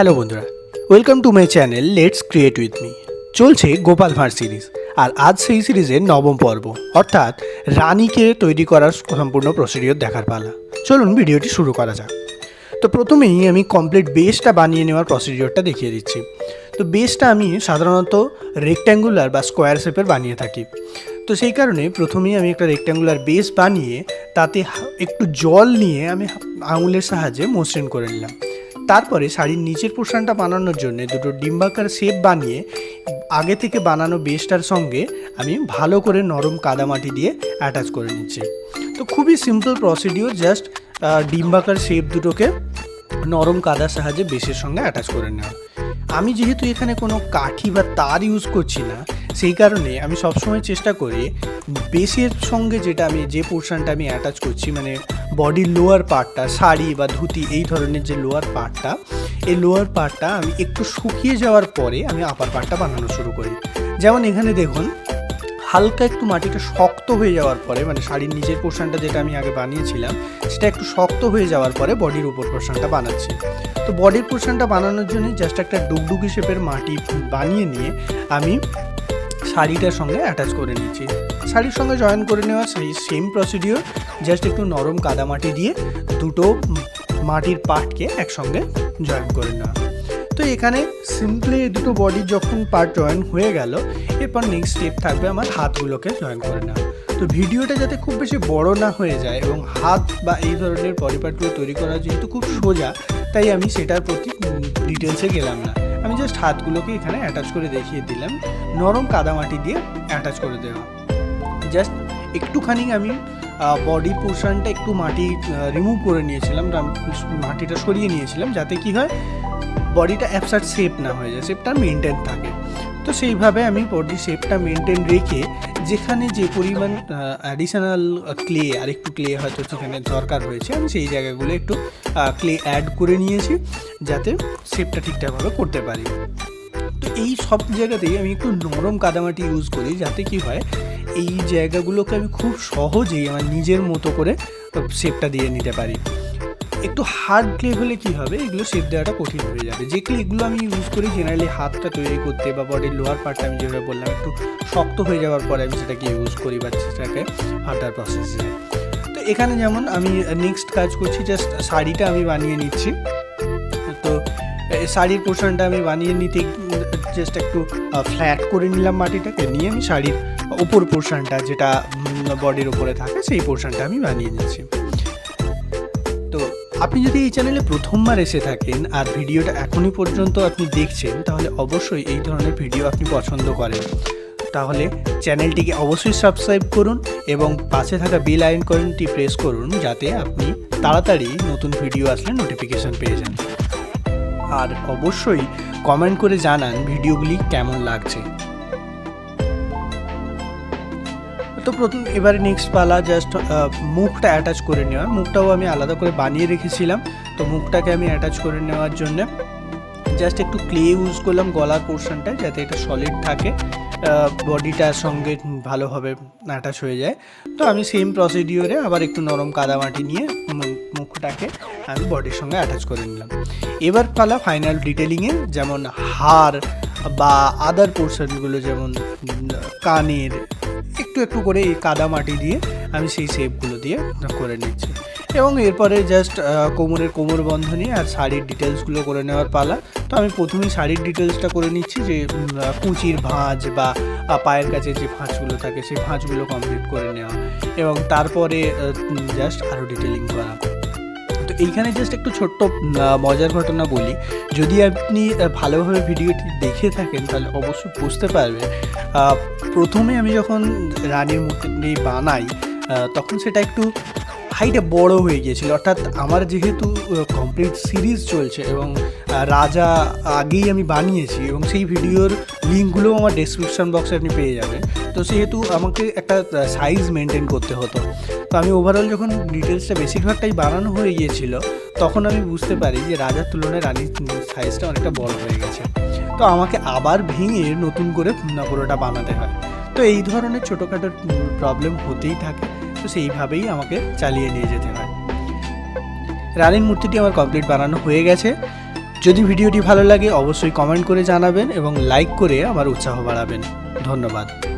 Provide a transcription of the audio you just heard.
Hello বন্ধুরা welcome to my channel let's create with me চলছে গোপাল ভাঁড় series আর আজ সেই সিরিজের নবম পর্ব, অর্থাৎ রানীকে তৈরি করার সম্পূর্ণ প্রসিডিওর দেখার পালা। চলুন ভিডিওটি শুরু করা যাক। তো প্রথমেই আমি কমপ্লিট বেসটা বানিয়ে নেওয়ার প্রসিডিওরটা দেখিয়ে দিচ্ছি। তো বেসটা আমি সাধারণত রেক্ট্যাঙ্গুলার বা স্কোয়ার শেপের বানিয়ে থাকি। তো সেই কারণে প্রথমেই আমি একটা রেক্ট্যাঙ্গুলার বেস বানিয়ে, তাতে একটু জল নিয়ে আমি আঙুলের সাহায্যে মসৃণ করে নিলাম। তারপরে শাড়ির নিচের পোর্শনটা বানানোর জন্য দুটো ডিম্বাকার শেপ বানিয়ে আগে থেকে বানানো বেসটার সঙ্গে আমি ভালো করে নরম কাদামাটি দিয়ে অ্যাটাচ করে নিচ্ছি। তো খুবই সিম্পল প্রসিডিওর জাস্ট ডিম্বাকার শেপ দুটোকে নরম কাদার সাহায্যে বেশের সঙ্গে অ্যাটাচ করে নেওয়া। আমি যেহেতু এখানে কোনো কাঠি বা তার ইউজ করছি না, সেই কারণে আমি সবসময় চেষ্টা করি বেসের সঙ্গে যেটা আমি, যে পোর্শনটা আমি অ্যাটাচ করছি মানে বডির লোয়ার পার্টটা শাড়ি বা ধুতি, এই ধরনের যে লোয়ার পার্টটা এই লোয়ার পার্টটা আমি একটু শুকিয়ে যাওয়ার পরে আমি আপার পার্টটা বানানো শুরু করি। যেমন এখানে দেখুন হালকা একটু মাটিটা শক্ত হয়ে যাওয়ার পরে মানে শাড়ির নিচের পোর্শনটা যেটা আমি আগে বানিয়েছিলাম, সেটা একটু শক্ত হয়ে যাওয়ার পরে বডির উপর পোর্শনটা বানাচ্ছি। তো বডির পোর্শনটা বানানোর জন্য জাস্ট একটা ডুগডুগি শেপের মাটি বানিয়ে নিয়ে আমি শাড়িটার সঙ্গে অ্যাটাচ করে নিচ্ছি। শাড়ির সঙ্গে জয়েন করে নেওয়া সেই সেম প্রসিডিওর জাস্ট একটু নরম কাদামাটি দিয়ে দুটো মাটির পাটকে একসঙ্গে জয়েন করে নেওয়া। তো এখানে সিম্পলি দুটো বডির যখন পার্ট জয়েন হয়ে গেল, এরপর নেক্সট স্টেপ থাকবে আমার হাতগুলোকে জয়েন করে নেওয়া। তো ভিডিওটা যাতে খুব বেশি বড় না হয়ে যায় এবং হাত বা এই ধরনের বডি পার্টগুলো তৈরি করা যেহেতু খুব সোজা, তাই আমি সেটার প্রতি ডিটেলসে গেলাম না। আমি জাস্ট হাতগুলোকে এখানে অ্যাটাচ করে দেখিয়ে দিলাম, নরম কাদামাটি দিয়ে অ্যাটাচ করে দেওয়া। জাস্ট একটুখানি আমি বডি পোর্শনটা একটু মাটি রিমুভ করে নিয়েছিলাম মাটিটা সরিয়ে নিয়েছিলাম, যাতে কি হয় বডিটা অ্যাপসার শেপ না হয়ে যায় শেপটা মেনটেন থাকে। তো সেইভাবে আমি বডি শেপটা মেনটেন রেখে যেখানে যে পরিমাণ অ্যাডিশনাল ক্লে আর একটু ক্লে হয়তো সেখানে দরকার হয়েছে, আমি সেই জায়গাগুলো একটু ক্লে অ্যাড করে নিয়েছি, যাতে শেপটা ঠিকঠাকভাবে করতে পারি। তো এই সব জায়গাতেই আমি একটু নরম কাদামাটি ইউজ করি, যাতে কি হয়, এই জায়গাগুলোকে আমি খুব সহজেই আমার নিজের মতো করে শেপটা দিয়ে নিতে পারি। একটু হার্ড ক্লে হলে কি হবে? এগুলো শেপ দেওয়াটা কঠিন হয়ে যাবে। যে ক্লেগুলো আমি ইউজ করি জেনারেলি হাতটা তৈরি করতে বা বডির লোয়ার পার্টটা আমি যেভাবে বললাম, একটু শক্ত হয়ে যাওয়ার পরে আমি সেটাকে ইউজ করি বা সেটাকে প্রসেস যায় তো এখানে যেমন আমি নেক্সট কাজ করছি জাস্ট শাড়িটা আমি বানিয়ে নিচ্ছি। তো শাড়ির পোর্শনটা আমি বানিয়ে নিতে জাস্ট একটু ফ্ল্যাট করে নিলাম মাটিটাকে। নিয়ে আমি শাড়ির উপর পোর্শনটা যেটা বডির ওপরে থাকে, সেই পোর্শনটা আমি বানিয়ে নিচ্ছি। তো আপনি যদি এই চ্যানেলে প্রথমবার এসে থাকেন আর ভিডিওটা এখনই পর্যন্ত আপনি দেখছেন, তাহলে অবশ্যই এই ধরনের ভিডিও আপনি পছন্দ করেন। তাহলে চ্যানেলটিকে অবশ্যই সাবস্ক্রাইব করুন এবং পাশে থাকা বেল আইকনটি প্রেস করুন, যাতে আপনি তাড়াতাড়ি নতুন ভিডিও আসলে নোটিফিকেশন পেয়ে যান। আর অবশ্যই কমেন্ট করে জানান ভিডিওগুলি কেমন লাগছে। তো প্রথম এবারে নেক্সট পালা জাস্ট মুখটা অ্যাটাচ করে নেওয়া মুখটাও আমি আলাদা করে বানিয়ে রেখেছিলাম। তো মুখটাকে আমি অ্যাটাচ করে নেওয়ার জন্য জাস্ট একটু ক্লে ইউজ করলাম গলার পোর্শনটায় যাতে এটা সলিড থাকে। বডিটার সঙ্গে ভালোভাবে অ্যাটাচ হয়ে যায়। তো আমি সেম প্রসিডিওরে আবার একটু নরম কাদামাটি নিয়ে মুখটাকে আমি বডির সঙ্গে অ্যাটাচ করে নিলাম। এবার পালা ফাইনাল ডিটেলিংয়ে যেমন হার বা আদার পোর্শনগুলো যেমন কানের একটু একটু করে এই কাদা মাটি দিয়ে আমি সেই শেপগুলো দিয়ে করে নিচ্ছি। এবং এরপরে জাস্ট কোমরের কোমর বন্ধনী আর শাড়ির ডিটেলসগুলো করে নেওয়ার পালা। তো আমি প্রথমেই শাড়ির ডিটেলসটা করে নিচ্ছি যে কুচির ভাঁজ বা পায়ের কাছে যে ভাঁজগুলো থাকে সেই ভাঁজগুলো কমপ্লিট করে নেওয়া। এবং তারপরে জাস্ট আরও ডিটেলিং করা। তো এইখানে জাস্ট একটু ছোট্ট মজার ঘটনা বলি। যদি আপনি ভালোভাবে ভিডিওটি দেখে থাকেন তাহলে অবশ্যই বুঝতে পারবেন প্রথমে আমি যখন রানীর মূর্তিটি বানাই তখন সেটা একটু হাইটে বড় হয়ে গিয়েছিল। অর্থাৎ আমার যেহেতু কমপ্লিট সিরিজ চলছে এবং রাজা আগেই আমি বানিয়েছি এবং সেই ভিডিওর লিঙ্কগুলোও আমার ডেসক্রিপশন বক্সে আপনি পেয়ে যাবেন। তো সেহেতু আমাকে একটা সাইজ মেনটেন করতে হতো। তো আমি ওভারঅল যখন ডিটেলসটা বেশিরভাগটাই বানানো হয়ে গিয়েছিল, তখন আমি বুঝতে পারি যে রাজার তুলনায় রানীর সাইজটা অনেকটা বড় হয়ে গেছে। তো আমাকে আবার ভেঙে নতুন করে পুরোটা বানাতে হয়। তো এই ধরনের ছোটোখাটো প্রবলেম হতেই থাকে। তো সেইভাবেই আমাকে চালিয়ে নিয়ে যেতে হয়। রানীর মূর্তিটি আমার কমপ্লিট বানানো হয়ে গেছে। যদি ভিডিওটি ভালো লাগে, অবশ্যই কমেন্ট করে জানাবেন এবং লাইক করে আমার উৎসাহ বাড়াবেন। ধন্যবাদ।